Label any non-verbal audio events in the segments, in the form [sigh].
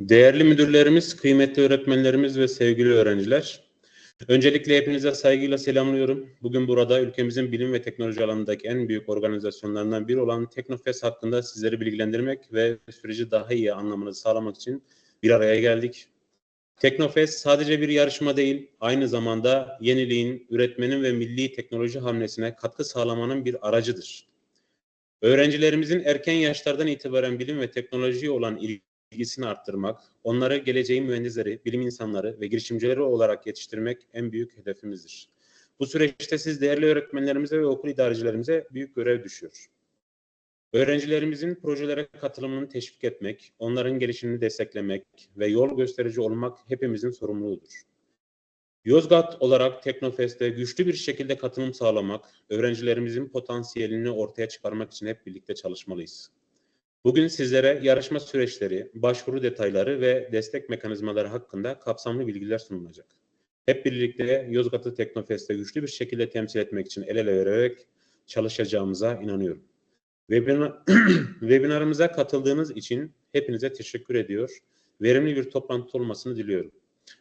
Değerli müdürlerimiz, kıymetli öğretmenlerimiz ve sevgili öğrenciler. Öncelikle hepinize saygıyla selamlıyorum. Bugün burada ülkemizin bilim ve teknoloji alanındaki en büyük organizasyonlarından biri olan Teknofest hakkında sizleri bilgilendirmek ve süreci daha iyi anlamanızı sağlamak için bir araya geldik. Teknofest sadece bir yarışma değil, aynı zamanda yeniliğin, üretmenin ve milli teknoloji hamlesine katkı sağlamanın bir aracıdır. Öğrencilerimizin erken yaşlardan itibaren bilim ve teknolojiye olan ilgi bilgisini arttırmak, onları geleceğin mühendisleri, bilim insanları ve girişimcileri olarak yetiştirmek en büyük hedefimizdir. Bu süreçte siz değerli öğretmenlerimize ve okul idarecilerimize büyük görev düşüyor. Öğrencilerimizin projelere katılımını teşvik etmek, onların gelişimini desteklemek ve yol gösterici olmak hepimizin sorumluluğudur. Yozgat olarak Teknofest'e güçlü bir şekilde katılım sağlamak, öğrencilerimizin potansiyelini ortaya çıkarmak için hep birlikte çalışmalıyız. Bugün sizlere yarışma süreçleri, başvuru detayları ve destek mekanizmaları hakkında kapsamlı bilgiler sunulacak. Hep birlikte Yozgat'ı Teknofest'te güçlü bir şekilde temsil etmek için el ele vererek çalışacağımıza inanıyorum. Webinar, [clears throat] webinarımıza katıldığınız için hepinize teşekkür ediyor. Verimli bir toplantı olmasını diliyorum.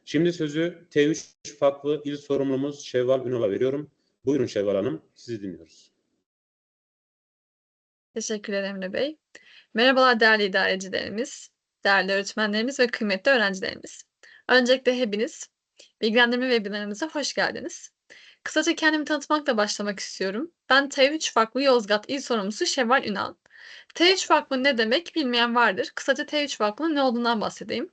Şimdi sözü T3 Faklı İl Sorumlumuz Şevval Ünal'a veriyorum. Buyurun Şevval Hanım, sizi dinliyoruz. Teşekkürler Emre Bey. Merhabalar değerli idarecilerimiz, değerli öğretmenlerimiz ve kıymetli öğrencilerimiz. Öncelikle hepiniz bilgilendirme webinarımıza hoş geldiniz. Kısaca kendimi tanıtmakla başlamak istiyorum. Ben T3 Vakfı Yozgat İl Sorumlusu Şevval Ünal. T3 Vakfı ne demek bilmeyen vardır. Kısaca T3 Vakfı'nın ne olduğundan bahsedeyim.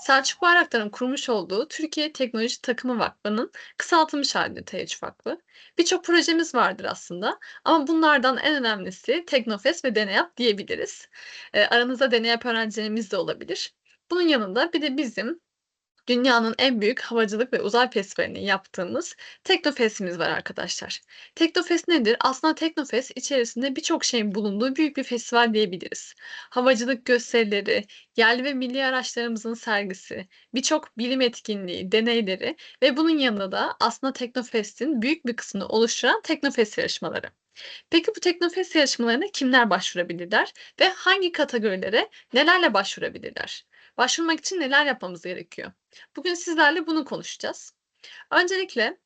Selçuk Bayraktar'ın kurmuş olduğu Türkiye Teknoloji Takımı Vakfı'nın kısaltılmış hali T3 Vakfı. Birçok projemiz vardır aslında ama bunlardan en önemlisi Teknofest ve Deneyap diyebiliriz. E, aranızda Deneyap öğrencilerimiz de olabilir. Bunun yanında bir de bizim dünyanın en büyük havacılık ve uzay festivalini yaptığımız Teknofest'imiz var arkadaşlar. Teknofest nedir? Aslında Teknofest içerisinde birçok şeyin bulunduğu büyük bir festival diyebiliriz. Havacılık gösterileri, yerli ve milli araçlarımızın sergisi, birçok bilim etkinliği, deneyleri ve bunun yanında da aslında Teknofest'in büyük bir kısmını oluşturan Teknofest yarışmaları. Peki bu Teknofest yarışmalarına kimler başvurabilirler ve hangi kategorilere nelerle başvurabilirler? Başvurmak için neler yapmamız gerekiyor? Bugün sizlerle bunu konuşacağız. Öncelikle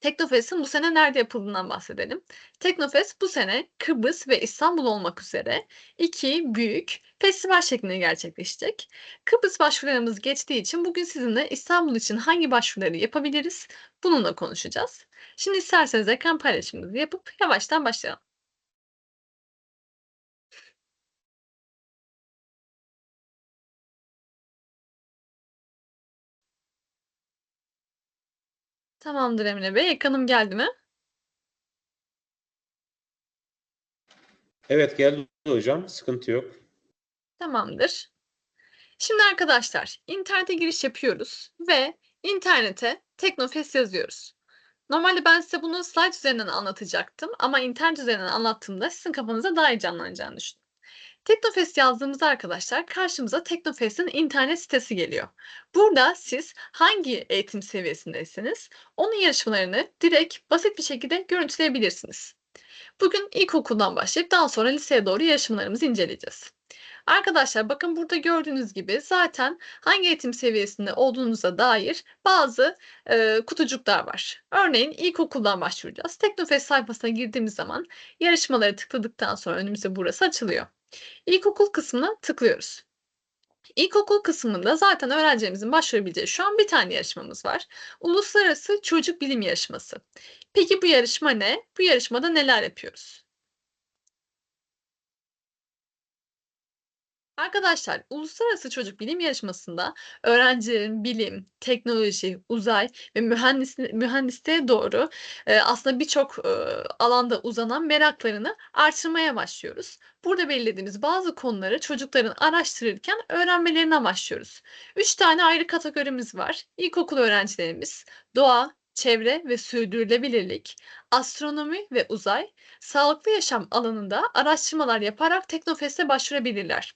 Teknofest'in bu sene nerede yapıldığından bahsedelim. Teknofest bu sene Kıbrıs ve İstanbul olmak üzere iki büyük festival şeklinde gerçekleşecek. Kıbrıs başvurularımız geçtiği için bugün sizinle İstanbul için hangi başvuruları yapabiliriz bununla konuşacağız. Şimdi isterseniz ekran paylaşımımızı yapıp yavaştan başlayalım. Tamamdır Emre Bey. Ekranım geldi mi? Evet geldi hocam, sıkıntı yok. Tamamdır. Şimdi arkadaşlar internete giriş yapıyoruz ve internete Teknofest yazıyoruz. Normalde ben size bunu slide üzerinden anlatacaktım ama internet üzerinden anlattığımda sizin kafanıza daha iyi canlanacağını düşündüm. Teknofest yazdığımızda arkadaşlar karşımıza Teknofest'in internet sitesi geliyor. Burada siz hangi eğitim seviyesindeyseniz onun yarışmalarını direkt basit bir şekilde görüntüleyebilirsiniz. Bugün ilkokuldan başlayıp daha sonra liseye doğru yarışmalarımızı inceleyeceğiz. Arkadaşlar bakın burada gördüğünüz gibi zaten hangi eğitim seviyesinde olduğunuza dair bazı e, kutucuklar var. Örneğin ilkokuldan başvuracağız. Teknofest sayfasına girdiğimiz zaman yarışmaları tıkladıktan sonra önümüze burası açılıyor. İlkokul kısmına tıklıyoruz. İlkokul kısmında zaten öğrencilerimizin başvurabileceği şu an bir tane yarışmamız var. Uluslararası Çocuk Bilim Yarışması. Peki bu yarışma ne? Bu yarışmada neler yapıyoruz? Arkadaşlar, Uluslararası Çocuk Bilim Yarışması'nda öğrencilerin bilim, teknoloji, uzay ve mühendis mühendisliğe doğru, eee, aslında birçok, eee, alanda uzanan meraklarını artırmaya başlıyoruz. Burada belirlediğimiz bazı konuları çocukların araştırırken öğrenmelerini amaçlıyoruz. 3 tane ayrı kategorimiz var. İlkokul öğrencilerimiz doğa, çevre ve sürdürülebilirlik, astronomi ve uzay, sağlıklı yaşam alanında araştırmalar yaparak Teknofest'e başvurabilirler.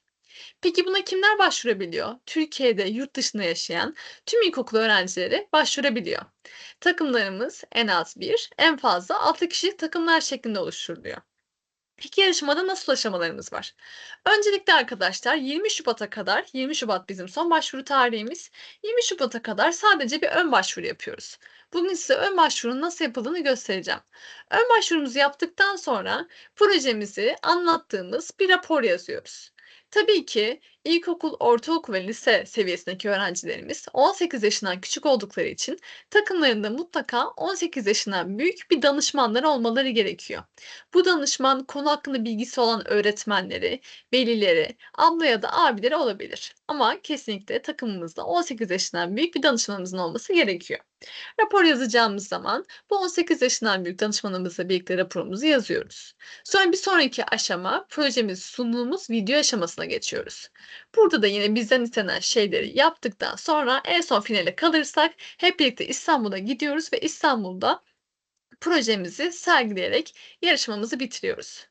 Peki buna kimler başvurabiliyor? Türkiye'de yurt dışında yaşayan tüm ilkokul öğrencileri başvurabiliyor. Takımlarımız en az bir, en fazla 6 kişilik takımlar şeklinde oluşturuluyor. Peki yarışmada nasıl aşamalarımız var? Öncelikle arkadaşlar 20 Şubat'a kadar, 20 Şubat bizim son başvuru tarihimiz. 20 Şubat'a kadar sadece bir ön başvuru yapıyoruz. Bugün size ön başvurunun nasıl yapıldığını göstereceğim. Ön başvurumuzu yaptıktan sonra projemizi anlattığımız bir rapor yazıyoruz. Tabii ki ilkokul, ortaokul ve lise seviyesindeki öğrencilerimiz 18 yaşından küçük oldukları için takımlarında mutlaka 18 yaşından büyük bir danışmanlar olmaları gerekiyor. Bu danışman konu hakkında bilgisi olan öğretmenleri, velileri, abla ya da abileri olabilir. Ama kesinlikle takımımızda 18 yaşından büyük bir danışmanımızın olması gerekiyor. Rapor yazacağımız zaman bu 18 yaşından büyük danışmanımızla birlikte raporumuzu yazıyoruz. Sonra bir sonraki aşama projemiz sunduğumuz video aşamasına geçiyoruz. Burada da yine bizden istenen şeyleri yaptıktan sonra en son finale kalırsak hep birlikte İstanbul'a gidiyoruz ve İstanbul'da projemizi sergileyerek yarışmamızı bitiriyoruz.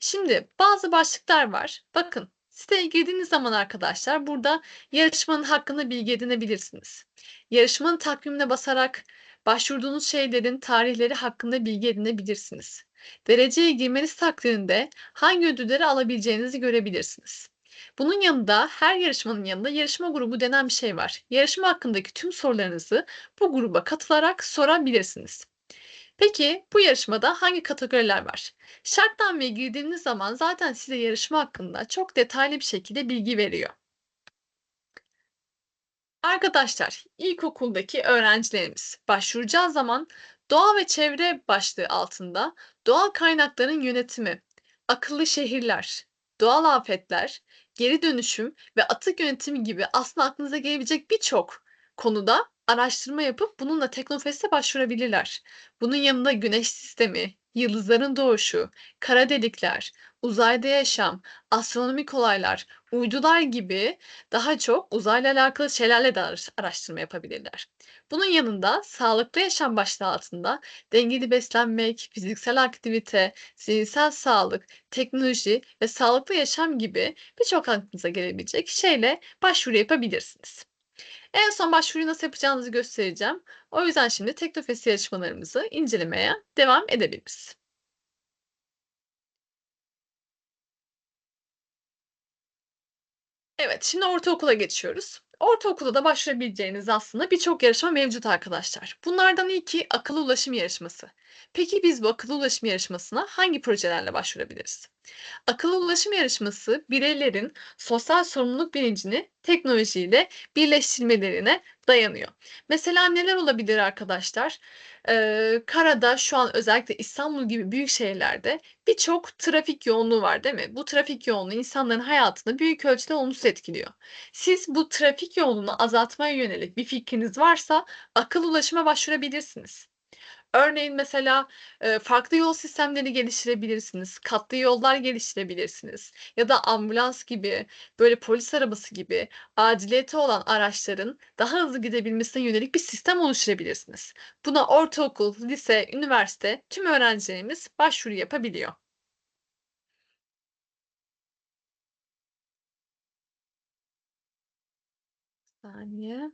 Şimdi bazı başlıklar var. Bakın siteye girdiğiniz zaman arkadaşlar burada yarışmanın hakkında bilgi edinebilirsiniz. Yarışmanın takvimine basarak başvurduğunuz şeylerin tarihleri hakkında bilgi edinebilirsiniz. Dereceye girmeniz takdirinde hangi ödülleri alabileceğinizi görebilirsiniz. Bunun yanında her yarışmanın yanında yarışma grubu denen bir şey var. Yarışma hakkındaki tüm sorularınızı bu gruba katılarak sorabilirsiniz. Peki bu yarışmada hangi kategoriler var? Şartnameye girdiğiniz zaman zaten size yarışma hakkında çok detaylı bir şekilde bilgi veriyor. Arkadaşlar, ilkokuldaki öğrencilerimiz başvuracağı zaman doğa ve çevre başlığı altında doğal kaynakların yönetimi, akıllı şehirler, doğal afetler, geri dönüşüm ve atık yönetimi gibi aslında aklınıza gelebilecek birçok konuda araştırma yapıp bununla Teknofest'e başvurabilirler. Bunun yanında güneş sistemi, yıldızların doğuşu, kara delikler, uzayda yaşam, astronomik olaylar, uydular gibi daha çok uzayla alakalı şeylerle de araş- araştırma yapabilirler. Bunun yanında sağlıklı yaşam başlığı altında dengeli beslenmek, fiziksel aktivite, zihinsel sağlık, teknoloji ve sağlıklı yaşam gibi birçok aklınıza gelebilecek şeyle başvuru yapabilirsiniz. En son başvuruyu nasıl yapacağınızı göstereceğim. O yüzden şimdi Teknofest yarışmalarımızı incelemeye devam edebiliriz. Evet, şimdi ortaokula geçiyoruz. Ortaokulda da başvurabileceğiniz aslında birçok yarışma mevcut arkadaşlar. Bunlardan ilki akıllı ulaşım yarışması. Peki biz bu akıllı ulaşım yarışmasına hangi projelerle başvurabiliriz? Akıllı ulaşım yarışması bireylerin sosyal sorumluluk bilincini teknolojiyle birleştirmelerine dayanıyor. Mesela neler olabilir arkadaşlar? Eee, karada şu an özellikle İstanbul gibi büyük şehirlerde birçok trafik yoğunluğu var, değil mi? Bu trafik yoğunluğu insanların hayatını büyük ölçüde olumsuz etkiliyor. Siz bu trafik yoğunluğunu azaltmaya yönelik bir fikriniz varsa akıllı ulaşıma başvurabilirsiniz. Örneğin mesela, farklı yol sistemleri geliştirebilirsiniz, katlı yollar geliştirebilirsiniz ya da ambulans gibi, böyle polis arabası gibi aciliyeti olan araçların daha hızlı gidebilmesine yönelik bir sistem oluşturabilirsiniz. Buna ortaokul, lise, üniversite tüm öğrencilerimiz başvuru yapabiliyor. Saniye.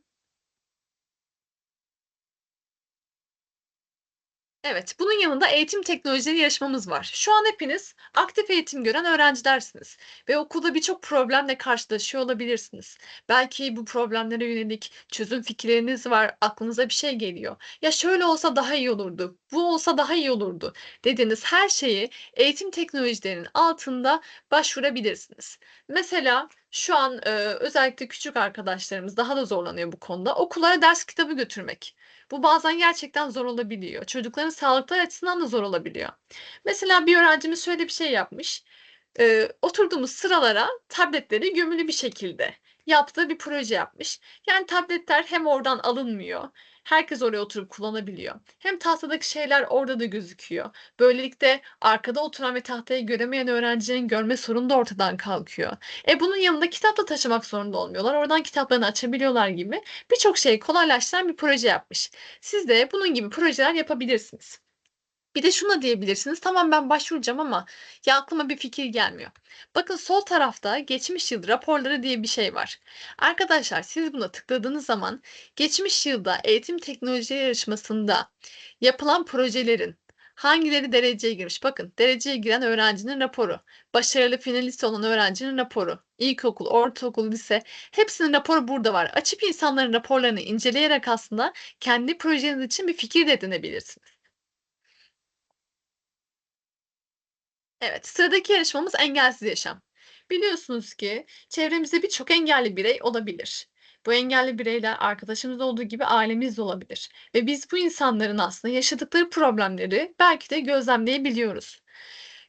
Evet, bunun yanında eğitim teknolojileri yarışmamız var. Şu an hepiniz aktif eğitim gören öğrencilersiniz ve okulda birçok problemle karşılaşıyor olabilirsiniz. Belki bu problemlere yönelik çözüm fikirleriniz var, aklınıza bir şey geliyor. Ya şöyle olsa daha iyi olurdu, bu olsa daha iyi olurdu dediğiniz her şeyi eğitim teknolojilerinin altında başvurabilirsiniz. Mesela şu an eee, özellikle küçük arkadaşlarımız daha da zorlanıyor bu konuda. Okullara ders kitabı götürmek. Bu bazen gerçekten zor olabiliyor. Çocukların sağlıkları açısından da zor olabiliyor. Mesela bir öğrencimiz şöyle bir şey yapmış. Eee, oturduğumuz sıralara tabletleri gömülü bir şekilde yaptığı bir proje yapmış. Yani tabletler hem oradan alınmıyor Herkes oraya oturup kullanabiliyor. Hem tahtadaki şeyler orada da gözüküyor. Böylelikle arkada oturan ve tahtayı göremeyen öğrencilerin görme sorunu da ortadan kalkıyor. E bunun yanında kitap da taşımak zorunda olmuyorlar. Oradan kitaplarını açabiliyorlar gibi birçok şeyi kolaylaştıran bir proje yapmış. Siz de bunun gibi projeler yapabilirsiniz. Bir de şunu da diyebilirsiniz. Tamam ben başvuracağım ama ya aklıma bir fikir gelmiyor. Bakın sol tarafta geçmiş yıl raporları diye bir şey var. Arkadaşlar siz buna tıkladığınız zaman geçmiş yılda eğitim teknolojileri yarışmasında yapılan projelerin hangileri dereceye girmiş? Bakın dereceye giren öğrencinin raporu, başarılı finalist olan öğrencinin raporu, ilkokul, ortaokul, lise hepsinin raporu burada var. Açıp insanların raporlarını inceleyerek aslında kendi projeniz için bir fikir de edinebilirsiniz. Evet, sıradaki yarışmamız engelsiz yaşam. Biliyorsunuz ki çevremizde birçok engelli birey olabilir. Bu engelli bireyler arkadaşımız olduğu gibi ailemiz de olabilir. Ve biz bu insanların aslında yaşadıkları problemleri belki de gözlemleyebiliyoruz.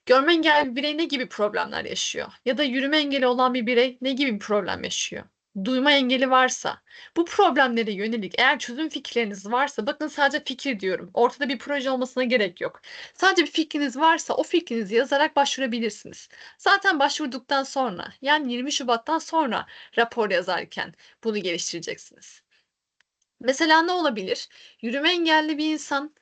Görme engelli bir birey ne gibi problemler yaşıyor? Ya da yürüme engeli olan bir birey ne gibi bir problem yaşıyor? Duyma engeli varsa, bu problemlere yönelik eğer çözüm fikirleriniz varsa, bakın sadece fikir diyorum. Ortada bir proje olmasına gerek yok. Sadece bir fikriniz varsa o fikrinizi yazarak başvurabilirsiniz. Zaten başvurduktan sonra yani 20 Şubat'tan sonra rapor yazarken bunu geliştireceksiniz. Mesela ne olabilir? Yürüme engelli bir insan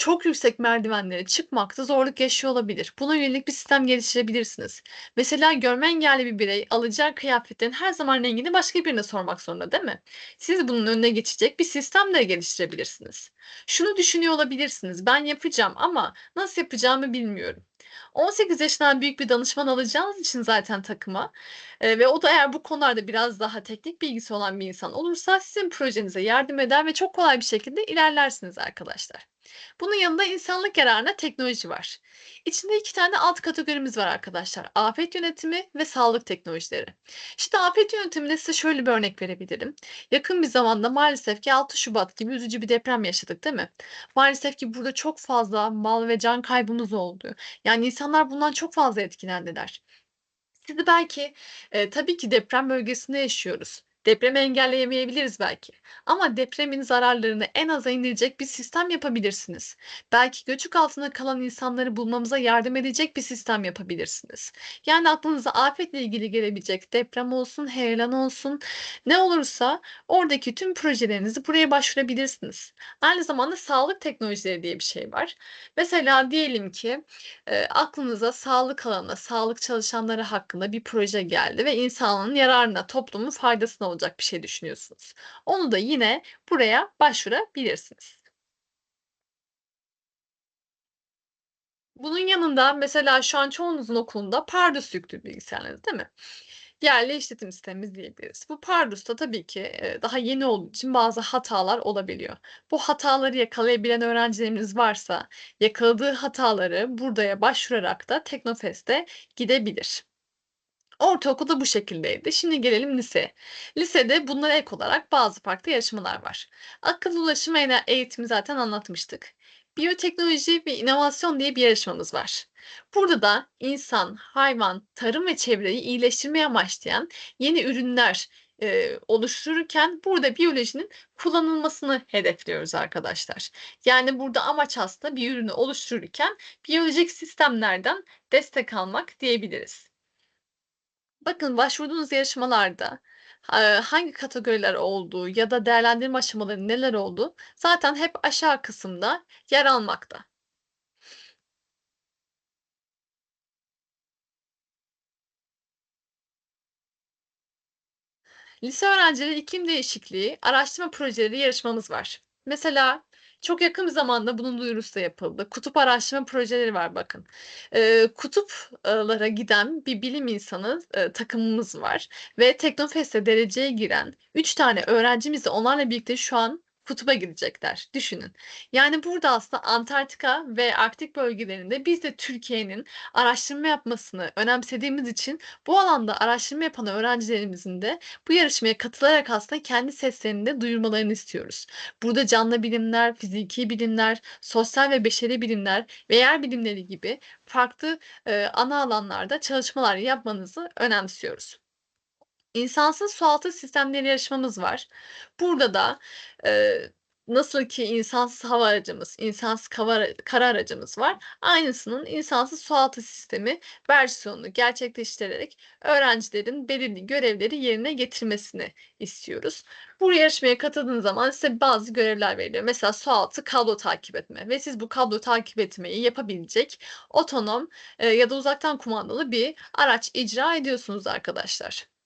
çok yüksek merdivenlere çıkmakta zorluk yaşıyor olabilir. Buna yönelik bir sistem geliştirebilirsiniz. Mesela görme engelli bir birey alacağı kıyafetlerin her zaman rengini başka birine sormak zorunda değil mi? Siz bunun önüne geçecek bir sistem de geliştirebilirsiniz. Şunu düşünüyor olabilirsiniz. Ben yapacağım ama nasıl yapacağımı bilmiyorum. 18 yaşından büyük bir danışman alacağınız için zaten takıma e, ve o da eğer bu konularda biraz daha teknik bilgisi olan bir insan olursa sizin projenize yardım eder ve çok kolay bir şekilde ilerlersiniz arkadaşlar. Bunun yanında insanlık yararına teknoloji var. İçinde iki tane alt kategorimiz var arkadaşlar. Afet yönetimi ve sağlık teknolojileri. İşte afet yönetiminde size şöyle bir örnek verebilirim. Yakın bir zamanda maalesef ki 6 Şubat gibi üzücü bir deprem yaşadık değil mi? Maalesef ki burada çok fazla mal ve can kaybımız oldu. Yani insanlar bundan çok fazla etkilendiler. Siz de belki e, tabii ki deprem bölgesinde yaşıyoruz. Depremi engelleyemeyebiliriz belki. Ama depremin zararlarını en aza indirecek bir sistem yapabilirsiniz. Belki göçük altında kalan insanları bulmamıza yardım edecek bir sistem yapabilirsiniz. Yani aklınıza afetle ilgili gelebilecek deprem olsun, heyelan olsun, ne olursa oradaki tüm projelerinizi buraya başvurabilirsiniz. Aynı zamanda sağlık teknolojileri diye bir şey var. Mesela diyelim ki e, aklınıza sağlık alanına, sağlık çalışanları hakkında bir proje geldi ve insanlığın yararına, toplumun faydasına olacak bir şey düşünüyorsunuz. Onu da yine buraya başvurabilirsiniz. Bunun yanında mesela şu an çoğunuzun okulunda Pardus yüklü bilgisayarlarınız değil mi? Yerli işletim sistemimiz diyebiliriz. Bu Pardus'ta tabii ki e, daha yeni olduğu için bazı hatalar olabiliyor. Bu hataları yakalayabilen öğrencilerimiz varsa yakaladığı hataları buraya başvurarak da Teknofest'e gidebilir. Ortaokulda bu şekildeydi. Şimdi gelelim liseye. Lisede bunlara ek olarak bazı farklı yarışmalar var. Akıllı ulaşım ve eğitimi zaten anlatmıştık. Biyoteknoloji ve inovasyon diye bir yarışmamız var. Burada da insan, hayvan, tarım ve çevreyi iyileştirmeye amaçlayan yeni ürünler e, oluştururken burada biyolojinin kullanılmasını hedefliyoruz arkadaşlar. Yani burada amaç aslında bir ürünü oluştururken biyolojik sistemlerden destek almak diyebiliriz. Bakın başvurduğunuz yarışmalarda hangi kategoriler olduğu ya da değerlendirme aşamaları neler oldu zaten hep aşağı kısımda yer almakta. Lise öğrencileri iklim değişikliği araştırma projeleri yarışmamız var. Mesela çok yakın bir zamanda bunun duyurusu da yapıldı. Kutup araştırma projeleri var bakın. Eee, kutuplara giden bir bilim insanı eee, takımımız var ve Teknofest'e dereceye giren 3 tane öğrencimiz de onlarla birlikte şu an kutuba gidecekler. Düşünün. Yani burada aslında Antarktika ve Arktik bölgelerinde biz de Türkiye'nin araştırma yapmasını önemsediğimiz için bu alanda araştırma yapan öğrencilerimizin de bu yarışmaya katılarak aslında kendi seslerini de duyurmalarını istiyoruz. Burada canlı bilimler, fiziki bilimler, sosyal ve beşeri bilimler ve yer bilimleri gibi farklı e, ana alanlarda çalışmalar yapmanızı önemsiyoruz. İnsansız sualtı sistemleri yarışmamız var. Burada da e, nasıl ki insansız hava aracımız, insansız kava- kara aracımız var. Aynısının insansız sualtı sistemi versiyonunu gerçekleştirerek öğrencilerin belirli görevleri yerine getirmesini istiyoruz. Bu yarışmaya katıldığınız zaman size bazı görevler veriliyor. Mesela sualtı kablo takip etme ve siz bu kablo takip etmeyi yapabilecek otonom e, ya da uzaktan kumandalı bir araç icra ediyorsunuz arkadaşlar.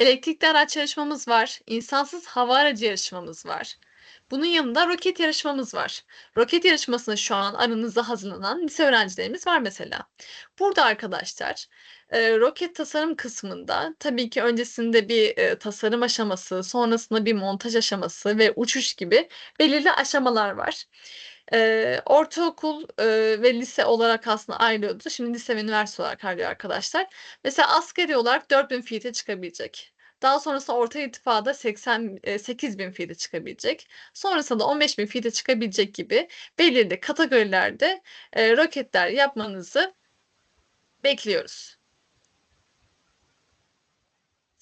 Elektrikli araç yarışmamız var. İnsansız hava aracı yarışmamız var. Bunun yanında roket yarışmamız var. Roket yarışmasına şu an aranızda hazırlanan lise öğrencilerimiz var mesela. Burada arkadaşlar e, roket tasarım kısmında tabii ki öncesinde bir e, tasarım aşaması, sonrasında bir montaj aşaması ve uçuş gibi belirli aşamalar var. E, ortaokul e, ve lise olarak aslında ayrılıyordu. Şimdi lise ve üniversite olarak ayrılıyor arkadaşlar. Mesela askeri olarak 4000 feet'e çıkabilecek. Daha sonrasında orta irtifada 80, e, 8000 feet'e çıkabilecek. Sonrasında 15000 feet'e çıkabilecek gibi belirli kategorilerde e, roketler yapmanızı bekliyoruz.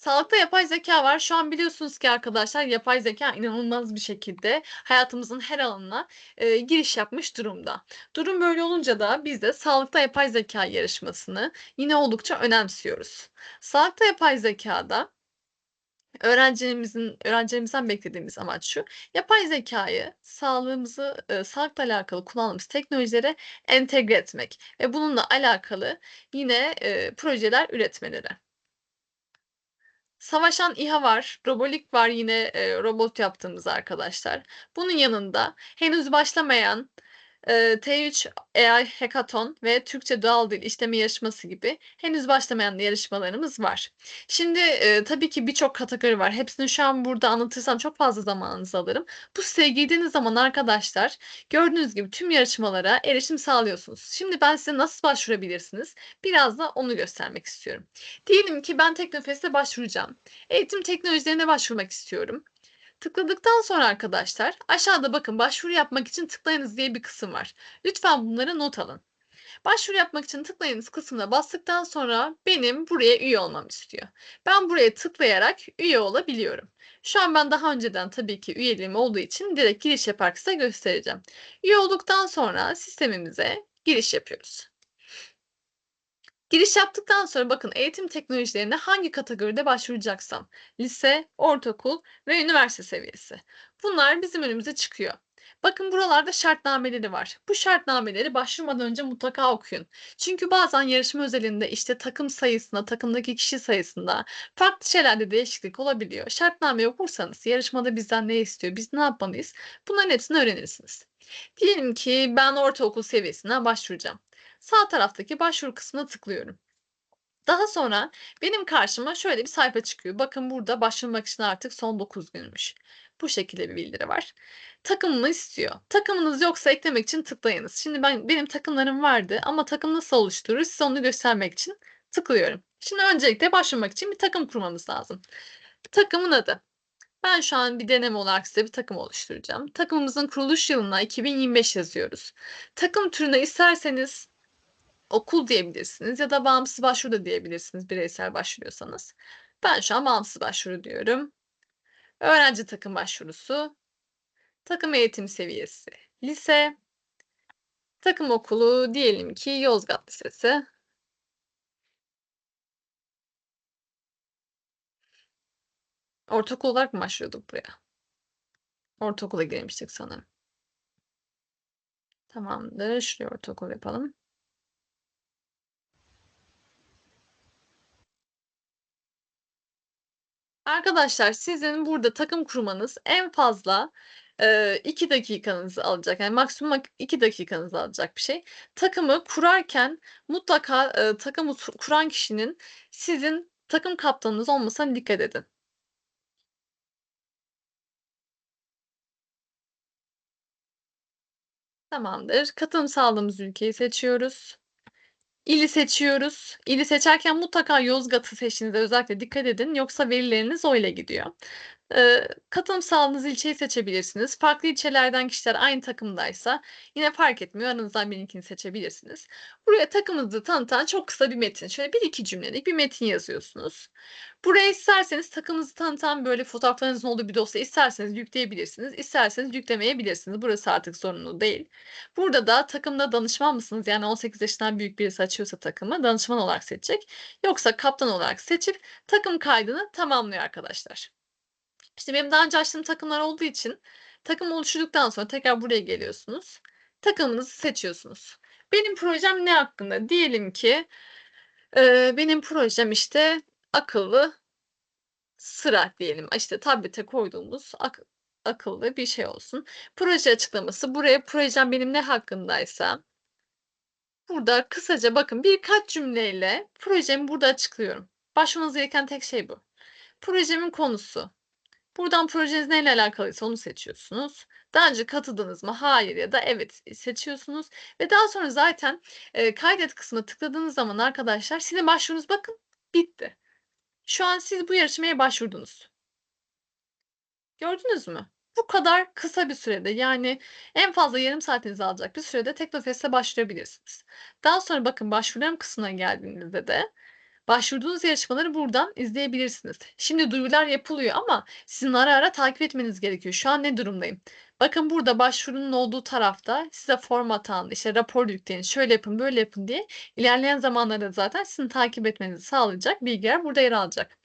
Sağlıkta yapay zeka var. Şu an biliyorsunuz ki arkadaşlar yapay zeka inanılmaz bir şekilde hayatımızın her alanına e, giriş yapmış durumda. Durum böyle olunca da biz de sağlıkta yapay zeka yarışmasını yine oldukça önemsiyoruz. Sağlıkta yapay zekada öğrencilerimizin öğrencilerimizden beklediğimiz amaç şu. Yapay zekayı sağlığımızı e, sağlıkla alakalı kullandığımız teknolojilere entegre etmek ve bununla alakalı yine e, projeler üretmeleri. Savaşan İHA var, Robolik var yine e, robot yaptığımız arkadaşlar. Bunun yanında henüz başlamayan e, T3 AI Hackathon ve Türkçe Doğal Dil İşleme Yarışması gibi henüz başlamayan yarışmalarımız var. Şimdi e, tabii ki birçok kategori var. Hepsini şu an burada anlatırsam çok fazla zamanınızı alırım. Bu siteye girdiğiniz zaman arkadaşlar gördüğünüz gibi tüm yarışmalara erişim sağlıyorsunuz. Şimdi ben size nasıl başvurabilirsiniz? Biraz da onu göstermek istiyorum. Diyelim ki ben Teknofest'e başvuracağım. Eğitim teknolojilerine başvurmak istiyorum. Tıkladıktan sonra arkadaşlar aşağıda bakın başvuru yapmak için tıklayınız diye bir kısım var. Lütfen bunları not alın. Başvuru yapmak için tıklayınız kısmına bastıktan sonra benim buraya üye olmam istiyor. Ben buraya tıklayarak üye olabiliyorum. Şu an ben daha önceden tabii ki üyeliğim olduğu için direkt giriş yaparak size göstereceğim. Üye olduktan sonra sistemimize giriş yapıyoruz. Giriş yaptıktan sonra bakın eğitim teknolojilerine hangi kategoride başvuracaksam lise, ortaokul ve üniversite seviyesi. Bunlar bizim önümüze çıkıyor. Bakın buralarda şartnameleri var. Bu şartnameleri başvurmadan önce mutlaka okuyun. Çünkü bazen yarışma özelinde işte takım sayısında, takımdaki kişi sayısında farklı şeylerde değişiklik olabiliyor. Şartnameyi okursanız yarışmada bizden ne istiyor, biz ne yapmalıyız bunların hepsini öğrenirsiniz. Diyelim ki ben ortaokul seviyesinden başvuracağım. Sağ taraftaki başvuru kısmına tıklıyorum. Daha sonra benim karşıma şöyle bir sayfa çıkıyor. Bakın burada başvurmak için artık son 9 günmüş. Bu şekilde bir bildiri var. Takımını istiyor. Takımınız yoksa eklemek için tıklayınız. Şimdi ben benim takımlarım vardı ama takım nasıl oluşturur size onu göstermek için tıklıyorum. Şimdi öncelikle başvurmak için bir takım kurmamız lazım. Takımın adı. Ben şu an bir deneme olarak size bir takım oluşturacağım. Takımımızın kuruluş yılına 2025 yazıyoruz. Takım türüne isterseniz okul diyebilirsiniz ya da bağımsız başvuru da diyebilirsiniz bireysel başvuruyorsanız. Ben şu an bağımsız başvuru diyorum. Öğrenci takım başvurusu, takım eğitim seviyesi, lise, takım okulu diyelim ki Yozgat Lisesi. Ortaokul olarak mı başvuruyorduk buraya? Ortaokula girmiştik sanırım. Tamamdır. Şuraya ortaokul yapalım. Arkadaşlar sizin burada takım kurmanız en fazla 2 dakikanızı alacak. Yani maksimum 2 dakikanızı alacak bir şey. Takımı kurarken mutlaka e, takımı kuran kişinin sizin takım kaptanınız olmasına dikkat edin. Tamamdır. Katılım sağladığımız ülkeyi seçiyoruz. İli seçiyoruz. İli seçerken mutlaka Yozgat'ı seçtiğinizde özellikle dikkat edin. Yoksa verileriniz o ile gidiyor. Eee, katılım sağladığınız ilçeyi seçebilirsiniz. Farklı ilçelerden kişiler aynı takımdaysa yine fark etmiyor. Aranızdan birinkini seçebilirsiniz. Buraya takımınızı tanıtan çok kısa bir metin. Şöyle 1-2 cümlelik bir metin yazıyorsunuz. Buraya isterseniz takımınızı tanıtan böyle fotoğraflarınızın olduğu bir dosya isterseniz yükleyebilirsiniz. isterseniz yüklemeyebilirsiniz. Burası artık zorunlu değil. Burada da takımda danışman mısınız? Yani 18 yaşından büyük birisi açıyorsa takımı danışman olarak seçecek. Yoksa kaptan olarak seçip takım kaydını tamamlıyor arkadaşlar. İşte benim daha önce açtığım takımlar olduğu için takım oluşturduktan sonra tekrar buraya geliyorsunuz. Takımınızı seçiyorsunuz. Benim projem ne hakkında? Diyelim ki benim projem işte akıllı sıra diyelim. İşte tablete koyduğumuz ak- akıllı bir şey olsun. Proje açıklaması. Buraya projem benim ne hakkındaysa burada kısaca bakın birkaç cümleyle projemi burada açıklıyorum. Başvurmanız gereken tek şey bu. Projemin konusu. Buradan projeniz neyle alakalıysa onu seçiyorsunuz. Daha önce katıldınız mı? Hayır ya da evet seçiyorsunuz. Ve daha sonra zaten e, kaydet kısmına tıkladığınız zaman arkadaşlar sizin başvurunuz bakın bitti. Şu an siz bu yarışmaya başvurdunuz. Gördünüz mü? Bu kadar kısa bir sürede yani en fazla yarım saatinizi alacak bir sürede Teknofest'e başvurabilirsiniz. Daha sonra bakın başvurularım kısmına geldiğinizde de başvurduğunuz yarışmaları buradan izleyebilirsiniz. Şimdi duyurular yapılıyor ama sizin ara ara takip etmeniz gerekiyor. Şu an ne durumdayım? Bakın burada başvurunun olduğu tarafta size form atan, işte rapor yükleyin, şöyle yapın, böyle yapın diye ilerleyen zamanlarda zaten sizin takip etmenizi sağlayacak bilgiler burada yer alacak.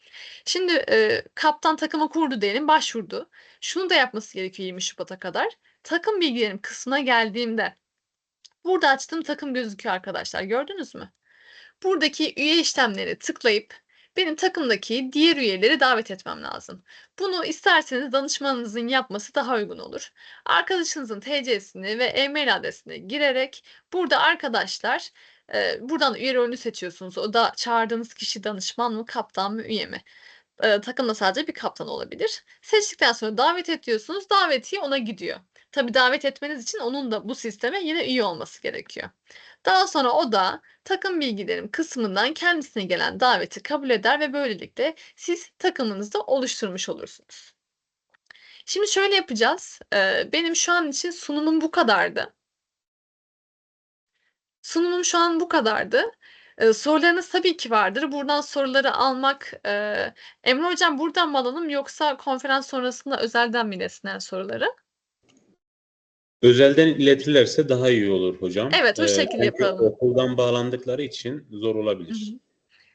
Şimdi e, kaptan takımı kurdu diyelim, başvurdu. Şunu da yapması gerekiyor 20 Şubat'a kadar. Takım bilgilerim kısmına geldiğimde burada açtığım takım gözüküyor arkadaşlar. Gördünüz mü? Buradaki üye işlemleri tıklayıp benim takımdaki diğer üyeleri davet etmem lazım. Bunu isterseniz danışmanınızın yapması daha uygun olur. Arkadaşınızın TC'sini ve e-mail adresini girerek burada arkadaşlar e, buradan üye rolünü seçiyorsunuz. O da çağırdığınız kişi danışman mı, kaptan mı, üye mi? E, takımda sadece bir kaptan olabilir. Seçtikten sonra davet ediyorsunuz. Davetiye ona gidiyor. Tabii davet etmeniz için onun da bu sisteme yine üye olması gerekiyor. Daha sonra o da takım bilgilerim kısmından kendisine gelen daveti kabul eder ve böylelikle siz takımınızda oluşturmuş olursunuz. Şimdi şöyle yapacağız. Eee, benim şu an için sunumum bu kadardı. Sunumum şu an bu kadardı. Eee, sorularınız tabii ki vardır. Buradan soruları almak, eee, Emre hocam buradan mı alalım yoksa konferans sonrasında özelden mi soruları? Özelden iletirlerse daha iyi olur hocam. Evet, o Ee, şekilde çünkü yapalım. Okuldan bağlandıkları için zor Hı olabilir. hı.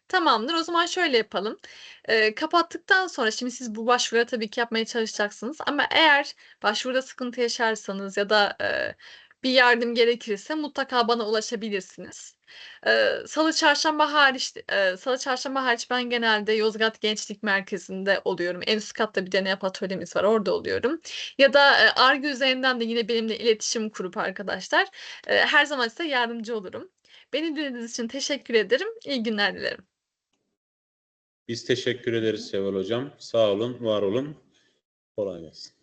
Tamamdır. O zaman şöyle yapalım. Eee, kapattıktan sonra şimdi siz bu başvuruları tabii ki yapmaya çalışacaksınız ama eğer başvuruda sıkıntı yaşarsanız ya da, eee, bir yardım gerekirse mutlaka bana ulaşabilirsiniz. Eee, salı, çarşamba hariç eee, salı, çarşamba hariç ben genelde Yozgat Gençlik Merkezi'nde oluyorum. En üst katta bir deney yap atölyemiz var, orada oluyorum. Ya da, eee, Ar-Ge üzerinden de yine benimle iletişim kurup arkadaşlar, eee, her zaman size yardımcı olurum. Beni dinlediğiniz için teşekkür ederim. İyi günler dilerim. Biz teşekkür ederiz Seval hocam. Sağ olun, var olun. Kolay gelsin.